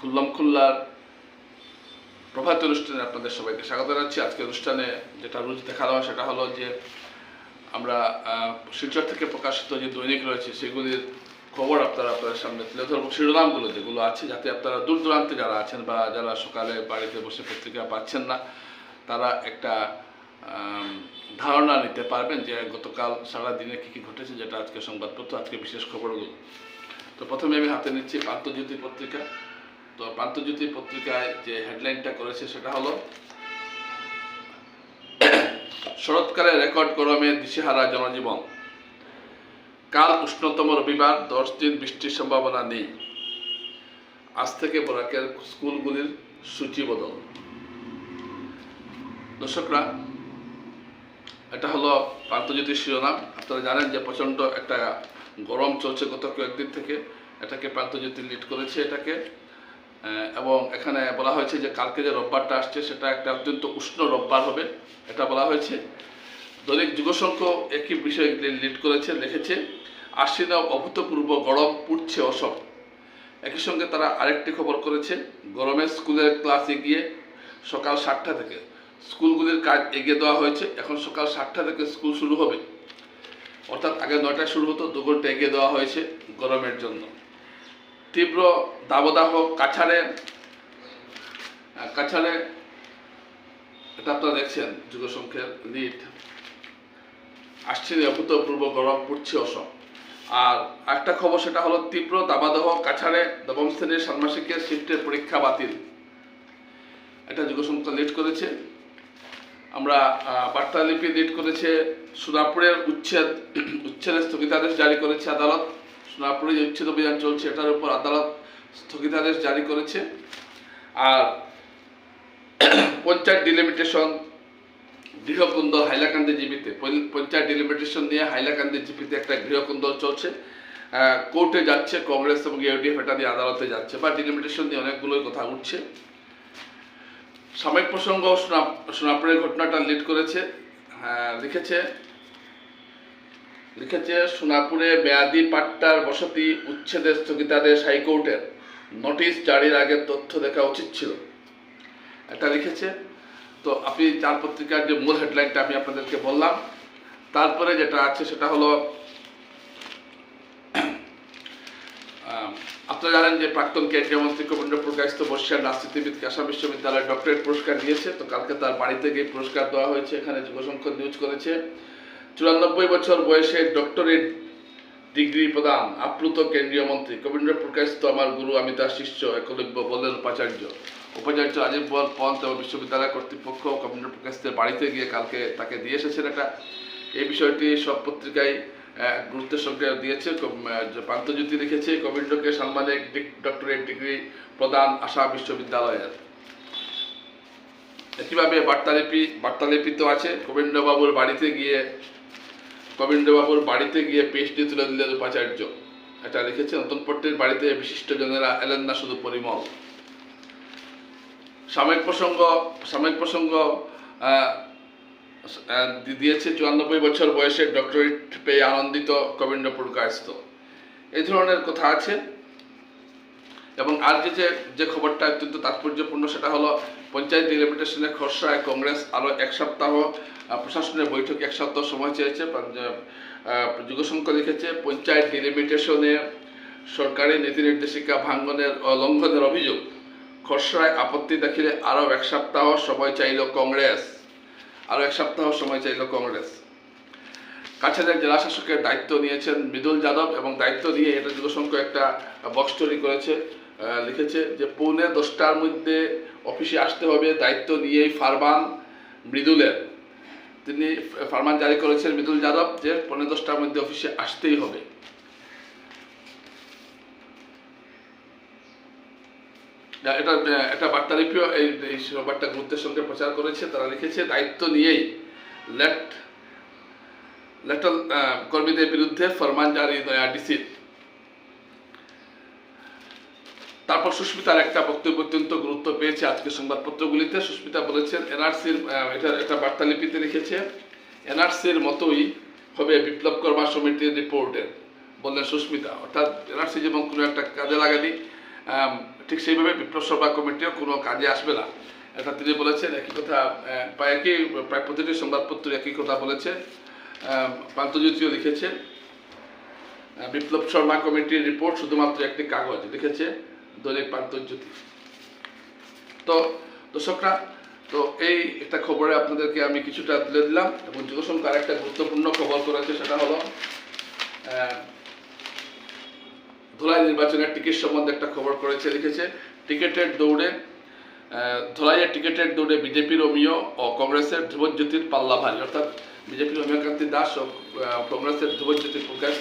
খুল্লাম খুল্লার প্রভাত অনুষ্ঠানে আপনাদের সবাইকে স্বাগত জানাচ্ছি। আজকের অনুষ্ঠানে যেটা রুজ দেখানো হয় সেটা হলো যে আমরা শিলচর থেকে প্রকাশিত যে দৈনিক রয়েছে সেগুলির খবর আপনারা আপনাদের সামনে তুলে ধরবো। শিরোনামগুলো যেগুলো আছে যাতে আপনারা দূর দূরান্তে যারা আছেন বা যারা সকালে বাড়িতে বসে পত্রিকা পাচ্ছেন না, তারা একটা ধারণা নিতে পারবেন যে গতকাল সারা দিনে কী কী ঘটেছে যেটা আজকে সংবাদপত্র, আজকে বিশেষ খবরগুলো। তো প্রথমে আমি হাতে নিচ্ছি প্রান্তজ্যোতি পত্রিকা। তো প্রান্তজ্যোতি পত্রিকায় যে হেডলাইনটা করেছে সেটা হলো, শরৎকালে রেকর্ড গরমে দিশেহারা জনজীবন। কাল উষ্ণতম রবিবার, দশ দিন বৃষ্টির সম্ভাবনা নেই। আজ থেকে বরাকের স্কুলগুলির সূচি বদল। দর্শকরা, এটা হলো প্রান্তজ্যোতির শিরোনাম। আপনারা জানেন যে প্রচণ্ড একটা গরম চলছে গত কয়েকদিন থেকে। এটাকে প্রান্তজ্যোতি লিড করেছে। এটাকে এবং এখানে বলা হয়েছে যে কালকে যে রোববারটা আসছে, সেটা একটা অত্যন্ত উষ্ণ রোববার হবে, এটা বলা হয়েছে। দৈনিক যুগসংখ্য একই বিষয় লিড করেছে, লিখেছে, আশ্বিন অভূতপূর্ব গরম পুড়ছে অসম। একই সঙ্গে তারা আরেকটি খবর করেছে, গরমে স্কুলের ক্লাসে গিয়ে সকাল সাতটা থেকে। স্কুলগুলির কাজ এগিয়ে দেওয়া হয়েছে, এখন সকাল সাতটা থেকে স্কুল শুরু হবে। অর্থাৎ আগে নয়টায় শুরু হতো, দু ঘণ্টা এগিয়ে দেওয়া হয়েছে গরমের জন্য। তীব্র দাবদাহ কাছাড়ে আহ, কাছাড়ে এটা আপনারা দেখছেন যুগসংখ্যের লিড আসছে অভূতপূর্ব গরম পড়ছে অসম। আর একটা খবর সেটা হলো তীব্র দাবাদহ কাছাড়ে নবম শ্রেণির ষান্মাসিকের শিফটের পরীক্ষা বাতিল। এটা যুগসংখ্যা লিড করেছে। আমরা বার্তালিপি লিড করেছে সোনাপুরের উচ্ছেদ উচ্ছেদের স্থগিতাদেশ জারি করেছে আদালত। যে উচ্ছেদ অভিযান চলছে এটার উপর আদালত স্থগিতাদেশ জারি করেছে। আর পঞ্চায়েত ডিলিমিটেশন গৃহকুন্দল হাইলাকান্দি পল- পঞ্চায়েত ডিলিমিটেশন নিয়ে হাইলাকান্দি জিপিতে একটা গৃহকুন্দল চলছে। কোর্টে যাচ্ছে কংগ্রেস এবং ইউডিএফ এটা দিয়ে আদালতে যাচ্ছে বা ডিলিমিটেশন নিয়ে অনেকগুলোই কথা উঠছে। সাময়িক প্রসঙ্গ সোনাপুরের ঘটনাটা লিড করেছে হ্যাঁ, লিখেছে লিখেছে, সোনাপুরে মেয়াদি পাট্টার বসতি উচ্ছেদের স্থগিতাদেশ হাইকোর্টের নোটিশ জারির আগে তথ্য দেখা উচিত ছিল। এটা লিখেছে। তো আপনি চার পত্রিকার যে মূল হেডলাইনটা আমি আপনাদেরকে বললাম, তারপরে যেটা আছে সেটা হলো আপনারা জানেন যে প্রাক্তন কেন্দ্রীয় মন্ত্রী কবীন্দ্র প্রকাশিত বর্ষিয়ান রাজনীতিবিদকে আসাম বিশ্ববিদ্যালয় ডক্টরেট পুরস্কার দিয়েছে তো কালকে তার বাড়িতে গিয়ে পুরস্কার দেওয়া হয়েছে, এখানে যুগসংখ্য নিউজ করেছে। চুরানব্বই বছর বয়সে ডক্টরেট ডিগ্রি প্রদান, আপ্লুত কেন্দ্রীয় মন্ত্রী। কবীন্দ্র প্রকাশিত আমার গুরু আমি তার শিষ্য, একলব্য বললেন উপাচার্য। উপাচার্য রাজীব বল পন্থ এবং বিশ্ববিদ্যালয় কর্তৃপক্ষ কবীন্দ্র প্রকাশিতের বাড়িতে গিয়ে কালকে তাকে দিয়ে এসেছেন একটা। এই বিষয়টি সব পত্রিকায় গুরুত্বের সঙ্গে দিয়েছে প্রান্তজ্যোতি লিখেছে, কবীন্দ্রকে সাম্মানিক ডক্টরেট ডিগ্রি প্রদান আসাম বিশ্ববিদ্যালয়ের। একইভাবে বার্তালিপি বার্তালিপি তো আছে, কবীন্দ্রবাবুর বাড়িতে গিয়ে কবীন্দ্রবাবুর বাড়িতে গিয়ে পিএইচডি তুলে দিলেন উপাচার্য। এটা লিখেছে নতুন পট্টির বাড়িতে বিশিষ্ট জনেরা এলেন না শুধু পরিমল। সাময়িক প্রসঙ্গ সাময়িক প্রসঙ্গ দিয়েছে চুরানব্বই বছর বয়সে ডক্টরেট পেয়ে আনন্দিত কবীন্দ্র পুরকায়স্ত এই ধরনের কথা আছে। এবং আর যে যে খবরটা অত্যন্ত তাৎপর্যপূর্ণ সেটা হলো পঞ্চায়েত ডিলিমিটেশনের খসড়ায় কংগ্রেস আরও এক সপ্তাহ প্রশাসনের বৈঠক এক সপ্তাহ সময় চেয়েছে যুগসংখ্য লিখেছে, পঞ্চায়েত ডিলিমিটেশনে সরকারি নীতি নির্দেশিকা ভাঙ্গনের লঙ্ঘনের অভিযোগ। খসড়ায় আপত্তি দেখিলে আরও এক সপ্তাহ সময় চাইল কংগ্রেস। আরও এক সপ্তাহ সময় চাইল কংগ্রেস। কাছাড়ের জেলা শাসকের দায়িত্ব নিয়েছেন মৃদুল যাদব এবং দায়িত্ব নিয়ে এটা যুগসংখ্য একটা বক্স তৈরি করেছে। লিখেছে যে পৌনে দশটার মধ্যে অফিসে আসতে হবে, দায়িত্ব নিয়েই ফারমান মৃদুলের। তিনি ফারমান জারি করেছেন মৃদুল যাদব যে পৌনে দশটার মধ্যে অফিসে আসতেই হবে। এটা এটা বার্তালিপিও এই এই সংবাদটা গুরুত্বের সঙ্গে প্রচার করেছে। তারা লিখেছে, দায়িত্ব নিয়েই লেট, লেটাল কর্মীদের বিরুদ্ধে ফরমান জারি, নয়া ডিসির তারপর সুস্মিতার একটা বক্তব্য অত্যন্ত গুরুত্ব পেয়েছে আজকের সংবাদপত্রগুলিতে। সুস্মিতা বলেছেন এনআরসির এটা একটা বার্তালিপিতে লিখেছে এনআরসির মতোই হবে বিপ্লব কর্মা সমিতির রিপোর্টের বললেন সুস্মিতা অর্থাৎ এনআরসি যেমন কোনো একটা কাজে লাগানি ঠিক সেইভাবে বিপ্লব সভা কমিটিও কোনো কাজে আসবে না। এটা তিনি বলেছেন একই কথা প্রায় একই প্রায় প্রতিটি সংবাদপত্র একই কথা বলেছে। আহ, প্রান্তজ্যোতিও লিখেছে বিপ্লব শর্মা কমিটির রিপোর্ট শুধুমাত্র একটি কাগজ লিখেছে। দৈনিক প্রান্তজ্যোতি তো দর্শকরা তো এই একটা খবরে আপনাদেরকে আমি কিছুটা তুলে দিলাম এবং যুগসংখ্যার একটা গুরুত্বপূর্ণ খবর করেছে সেটা হলো ধুলাই নির্বাচনের টিকিট সম্বন্ধে একটা খবর করেছে লিখেছে টিকিটের দৌড়ে ধুলাইয়ের টিকিটের দৌড়ে বিজেপির অমিয় ও কংগ্রেসের ধ্রুবজ্যোতির পাল্লা ভারী, অর্থাৎ বিজেপির অমিয়কান্তি দাস ও কংগ্রেসের ধ্রুবজ্যোতি প্রকাশ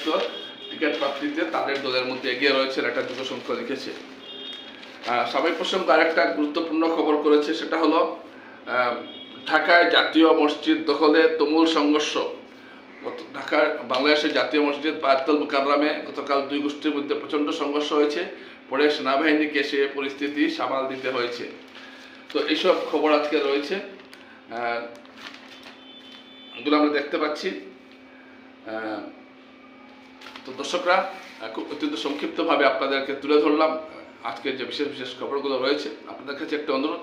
টিকিট প্রাপ্তিতে তাদের দলের মধ্যে এগিয়ে রয়েছেন একটা যুগসংখ্যা লিখেছে। সাময়িক প্রসঙ্গ আরেকটা গুরুত্বপূর্ণ খবর করেছে, সেটা হলো ঢাকায় জাতীয় মসজিদ দখলে তুমুল সংঘর্ষ। ঢাকার বাংলাদেশের জাতীয় মসজিদ বায়তুল মুকাররামে গতকাল দুই গোষ্ঠীর মধ্যে প্রচণ্ড সংঘর্ষ হয়েছে। পরে সেনাবাহিনীকে সে পরিস্থিতি সামাল দিতে হয়েছে। তো এইসব খবর আজকে রয়েছে এগুলো আমরা দেখতে পাচ্ছি। তো দর্শকরা খুব অত্যন্ত সংক্ষিপ্তভাবে আপনাদেরকে তুলে ধরলাম। আজকে যে বিশেষ বিশেষ খবরগুলো রয়েছে আপনাদের কাছে একটা অনুরোধ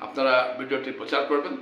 আপনারা ভিডিওটি প্রচার করবেন।